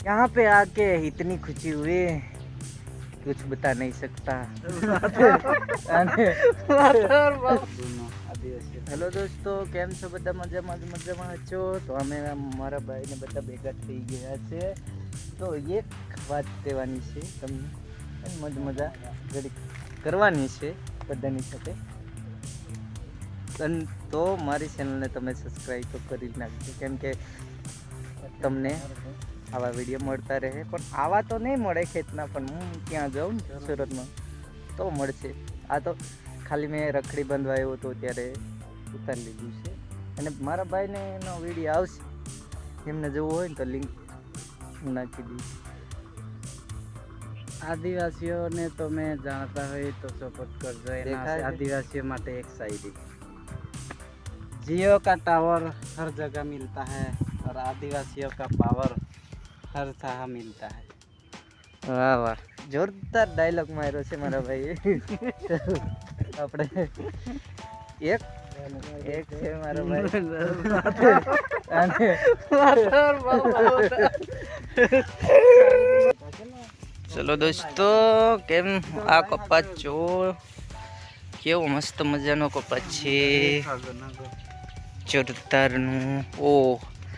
यहाँ पे आके इतनी खुशी हुई कुछ बता नहीं सकता અને હેલો દોસ્તો કેમ છો બધા મજામાં જ મજામાં છો તો અમે મારા ભાઈને બધા ભેગા થઈ ગયા છે તો એક વાત કહેવાની છે તમને અને મજ મજા ઘડી કરવાની છે બધાની સાથે અન- તો મારી ચેનલને તમે સબસ્ક્રાઈબ તો કરી જ નાખજો કેમ કે તમને આવા વીડિયો મળતા રહે. પણ આવા તો નહીં મળે ખેતના પણ હું ત્યાં જાઉં ને સુરતમાં તો મળશે. આ તો ખાલી મેં રખડી બંધવા આવ્યો હતો ત્યારે ઉતારી લીધું છે. અને મારા ભાઈને એનો વીડિયો આવશે. એમને જવું હોય ને તો લિંક હું નાખી દઈશ. આદિવાસીઓને તો મેં જાણતા હોય તો સપોર્ટ કરજો. એના આદિવાસીઓ માટે એક સાઈડ જીઓ કા ટાવર હર જગ્યા મિલતા है આદિવાસીઓ કા પાવર हर जगह मिलता है વાહ વાહ જોરદાર ડાયલોગ માર્યો છે મારા ભાઈએ આપણે એક એક છે મારો ભાઈ અને ચલો દોસ્તો કેમ આ કપાસ જો કેવો મસ્ત મજાનો કપાસ છે જોરદારનું ઓ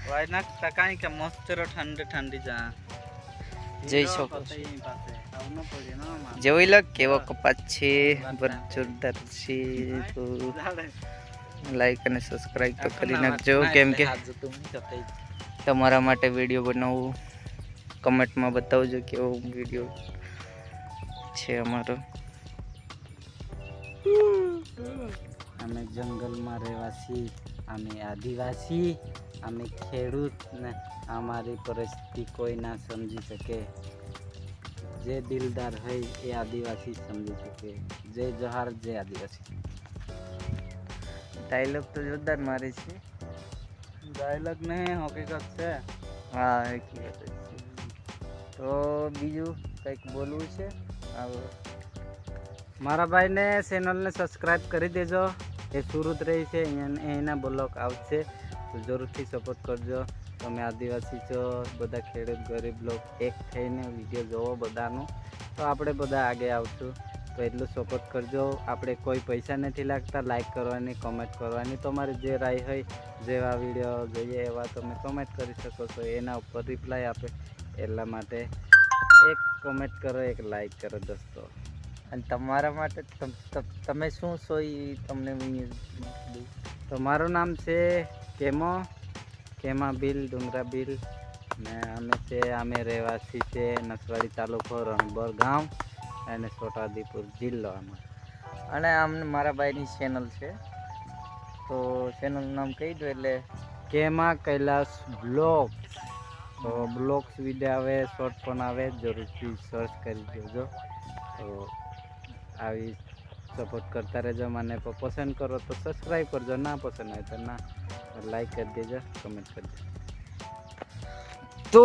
વાયનાક તકાઈ કે મસ્ત રો ઠંડી ઠંડી જા જઈ શકો છો. પતઈ પાસે આવનો પડે જોઈ લો કેવો કપાસ છે જોરદાર છે તો લાઈક અને સબસ્ક્રાઈબ તો કરી નાખજો કેમ કે તમારા માટે વીડિયો બનાવવું કમેન્ટમાં બતાવજો કેવો વીડિયો છે અમારો. અમે જંગલમાં રહેવાસી. અમે આદિવાસી. અમે ખેડૂતને અમારી પરિસ્થિતિ કોઈ ના સમજી શકે. જે દિલદાર હોય એ આદિવાસી સમજી શકે. જય જોહાર જય આદિવાસી. ડાયલોગ તો જોરદાર મારે છે. ડાયલોગ નહીં હકીકત છે. હા હકીકત છે. તો બીજું કંઈક બોલવું છે? મારા ભાઈને ચેનલને સબસ્ક્રાઈબ કરી દેજો. એ સુરત રહી છે એના બ્લોગ આવશે. તો જરૂરથી સપોર્ટ કરજો. તમે આદિવાસી છો બધા ખેડૂત ગરીબ લોક એક થઈને વીડિયો જોવો બધાનો. તો આપણે બધા આગે આવશું. તો એટલું સપોર્ટ કરજો. આપણે કોઈ પૈસા નથી લાગતા લાઇક કરવાની કોમેન્ટ કરવાની. તમારી જે રાય હોય જેવા વીડિયો જોઈએ એવા તમે કોમેન્ટ કરી શકો છો. એના ઉપર રિપ્લાય આપે. એટલા માટે એક કોમેન્ટ કરો એક લાઈક કરો દોસ્તો. અને તમારા માટે તમ- શું છો એ તમને તો મારું નામ છે કેમો? કેમા બિલ, ડુંગરા બિલ? ને અમે છે, અમે રહેવાસી છે નસવાડી તાલુકો રણબોર ગામ અને છોટાઉદેપુર જિલ્લો આમાં અને આમ મારા ભાઈની ચેનલ છે. તો ચેનલનું નામ કહી દો એટલે કેમા કૈલાસ બ્લોગ તો બ્લોગ્સ વીડિયો આવે શોર્ટ પણ આવે, જરૂરથી સર્ચ કરી દેજો. તો આવી સપોર્ટ કરતા રહેજો મને. પસંદ કરો તો સબસ્ક્રાઈબ કરજો. ના પસંદ આવે તો ના. લાઈક કરી દેજો કમેન્ટ કરી દેજો. તો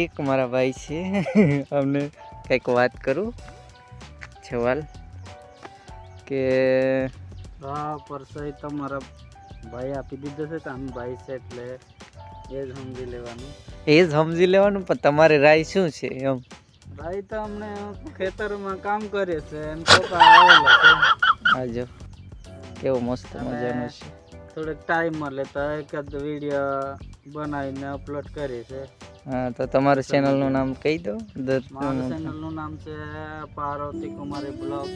એક મારા ભાઈ છે. અમને કંઈક વાત કરું. છેવાલ. કે હા પરસોય તો મારા ભાઈ આપી દીધો છે. તો આમ ભાઈ છે એટલે એ જ સમજી લેવાનું. એ જ સમજી લેવાનું પણ તમારી રાય શું છે એમ? ભાઈ તો અમને ખેતરમાં કામ કરે છે એમ પપ્પા આવેલો છે. આજો કેવો મસ્ત મજાનો છે. થોડોક ટાઈમ મળે તો એકાદ વીડિયો બનાવીને અપલોડ કરીએ છે. હા તો તમારું ચેનલનું નામ કહી દો. મારું ચેનલનું નામ છે પાર્વતી કુમારી બ્લોગ.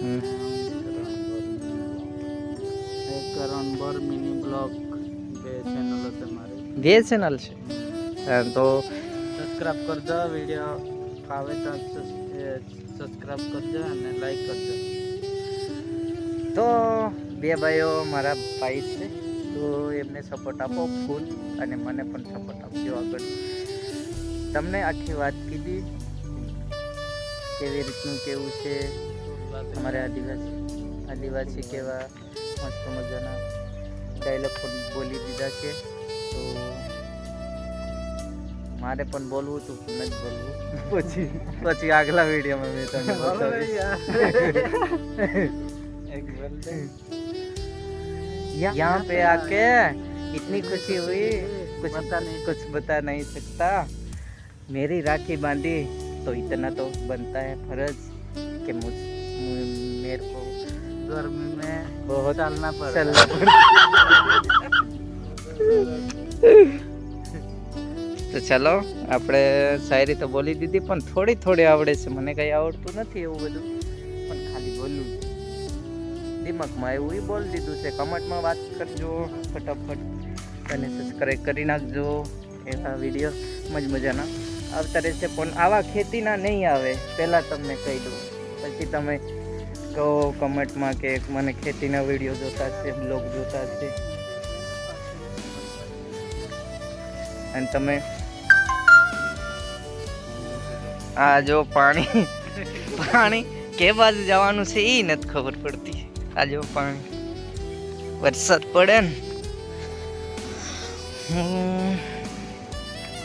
કરણ એક રણભર મિની બ્લોગ. બે ચેનલ છે મારી. બે ચેનલ છે? તો સબસ્ક્રાઇબ કરજો વીડિયો ફાવે તો સબસ્ક્રાઈબ કરજો અને લાઈક કરજો. તો બે ભાઈઓ મારા ભાઈ છે, તો એમને સપોર્ટ આપો ફૂલ અને મને પણ સપોર્ટ આપજો આગળ. તમને આખી વાત કીધી, કેવી રીતનું કેવું છે? અમારે આદિવાસી આદિવાસી કેવા, મસ્ત મજાના ડાયલોગ પણ બોલી દીધા છે. તો મારે પણ બોલવું હતું પણ નથી બોલવું પછી પછી આગલા વિડીયોમાં મેં તમને બતાવીશ એક બોલ દે यहाँ पे आके इतनी खुशी हुई कुछ बता नहीं कुछ बता नहीं सकता मेरी राखी बांधी तो इतना तो बनता है फर्ज कि मुझ मु- मेरे को गर्मी में बहुत चलना पड़ता चलना पड़ता તો ચાલો, આપણે શાયરી તો બોલી દીધી, પણ થોડી થોડી આવડે છે. મને કંઈ આવડતું નથી એવું બધું. પણ ખાલી બોલવું દિમાગમાં એવું એ બોલી દીધું છે. કમેન્ટમાં વાત કરજો ફટાફટ. અને સબસ્ક્રાઈબ કરી નાખજો. એવા વીડિયો મજ મજાના આવતા રહેશે. પણ આવા ખેતીના નહીં આવે. પહેલાં તમને કહી દઉં. પછી તમે કહો કમેન્ટમાં કે મને ખેતીના વીડિયો જોતા છે બ્લોગ જોતા છે અને તમે આ જો પાણી પાણી કે બાજુ જવાનું છે એ નથી ખબર પડતી. આ જો પાણી, વરસાદ પડે ને. હું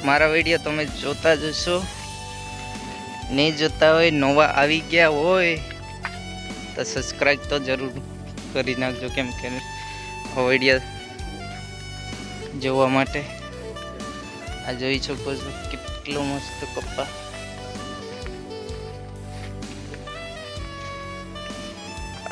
મારા વીડિયો તમે જોતા જશો નહીં જોતા હોય, નવા આવી ગયા હોય, તો સબસ્ક્રાઈબ તો જરૂર કરી નાખજો કેમ કે વીડિયો જોવા માટે. આ જોઈ શકો છો, કેટલો મસ્ત કપ્પા.